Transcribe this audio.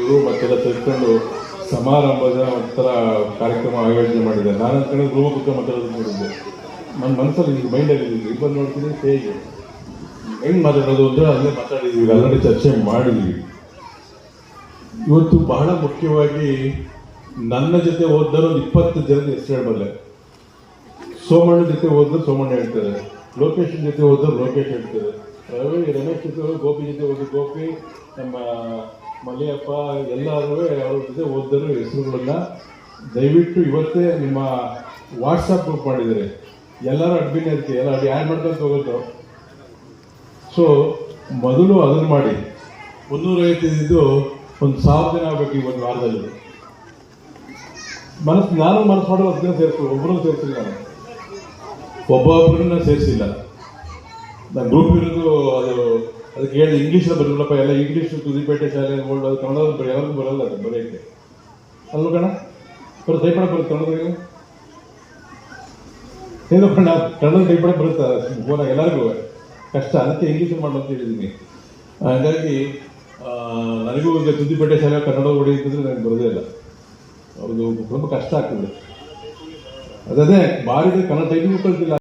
ಮತ್ತೆಲ್ಲ ತಿಳ್ಕೊಂಡು ಸಮಾರಂಭದ ಒಂಥರ ಕಾರ್ಯಕ್ರಮ ಆಯೋಜನೆ ಮಾಡಿದೆ ನಾನು ಅನ್ಕೊಂಡ್ರೆ ಗೃಹ ಬುಕ್ಕ ಮಾತಾಡೋದು ನೋಡಿದ್ದೆ. ನನ್ನ ಮನಸ್ಸಲ್ಲಿ ಈಗ ಮೈಂಡಲ್ಲಿ ಇಬ್ಬರು ನೋಡ್ತೀನಿ ಹೇಗೆ? ಹೆಂಗ್ ಮಾತಾಡೋದು ಅಂದ್ರೆ ಅಲ್ಲೇ ಮಾತಾಡಿದ್ವಿ ಆಲ್ರೆಡಿ ಚರ್ಚೆ ಮಾಡಿದ್ವಿ. ಇವತ್ತು ಬಹಳ ಮುಖ್ಯವಾಗಿ ನನ್ನ ಜೊತೆ ಹೋದರೂ ಒಂದು ಇಪ್ಪತ್ತು ಜನದ ಹೆಸರು ಹೇಳಬಲ್ಲೆ ಸೋಮಣ್ಣ ಜೊತೆ ಹೋದ್ರೆ ಸೋಮಣ್ಣ ಹೇಳ್ತಾರೆ. ಲೋಕೇಶನ್ ಜೊತೆ ಹೋದರೂ ಲೋಕೇಶ್ ಹೇಳ್ತಾರೆ. ರವಿ, ರಮೇಶ್ ಜೊತೆ ಗೋಪಿ ಜೊತೆ ಹೋದ್ರೆ ಗೋಪಿ. ನಮ್ಮ ಮಲ್ಲಿಯಪ್ಪ ಎಲ್ಲರೂ ಅವ್ರ ಜೊತೆ ಓದಿದ್ರು ಹೆಸರುಗಳನ್ನ. ದಯವಿಟ್ಟು ಇವತ್ತೇ ನಿಮ್ಮ ವಾಟ್ಸಪ್ ಗ್ರೂಪ್ ಮಾಡಿದರೆ. ಎಲ್ಲರೂ ಅಡ್ಮಿನ್ ಇರ್ತೀವಿ, ಎಲ್ಲ ಅದು ಯಾರು ಮಾಡ್ಕೊಂತ ಹೋಗೋದು ಸೊ ಮೊದಲು ಅದನ್ನು ಮಾಡಿ. ಮುನ್ನೂರೈವತ್ತಿದ್ದು ಒಂದು ಸಾವಿರ ದಿನ ಆಗಬೇಕು ಈ ಒಂದು ವಾರದಲ್ಲಿ. ಮನಸ್ಸು, ನಾನು ಮನಸ್ಸು ಮಾಡೋ ಹತ್ತು ಜನ ಸೇರಿಸ್ತು ಒಬ್ಬರನ್ನು ಸೇರಿಸಿಲ್ಲ ನಾನು. ಒಬ್ಬೊಬ್ಬರನ್ನ ಸೇರಿಸಿಲ್ಲ. ನಾನು ಗ್ರೂಪ್ ಇರೋದು ಅದು ಅದಕ್ಕೆ ಹೇಳಿ ಇಂಗ್ಲೀಷ್ ಬರಲ್ಲಪ್ಪ ಎಲ್ಲ ಇಂಗ್ಲೀಷ್ ತುದಿಪೇಟೆ ಶಾಲೆ ಓಲ್ಡ್ ಅದು ಕನ್ನಡ ಬರೀ ಯಾರಿಗೂ ಬರಲ್ಲ ಅದು ಬರೆಯಕ್ಕೆ ಅಲ್ವ ಕಣ? ಬರೋ ಟೈಪ್ ಬರುತ್ತೆ ಕನ್ನಡದಲ್ಲಿ ಏನು ಕಣ ಕನ್ನಡ ಮಾಡಕ್ಕೆ ಬರುತ್ತೆ? ಫೋನಾಗ ಎಲ್ಲರಿಗೂ ಕಷ್ಟ, ಅದಕ್ಕೆ ಇಂಗ್ಲೀಷ್ ಅಂತ ಹೇಳಿದ್ದೀನಿ ಹಾಗಾಗಿ ನನಗೂ ಈಗ ತುದಿಪೇಟೆ ಶಾಲೆ ಕನ್ನಡ ಹೊಡೆಯುತ್ತಿದ್ರೆ ನನಗೆ ಬರೋದೇ ಇಲ್ಲ. ಅವ್ರದ್ದು ತುಂಬ ಕಷ್ಟ ಆಗ್ತದೆ. ಅದೇ ಭಾರಿ ಕನ್ನಡ ಟೈಪಿಂಗ್ ಕಲ್ತಿಲ್ಲ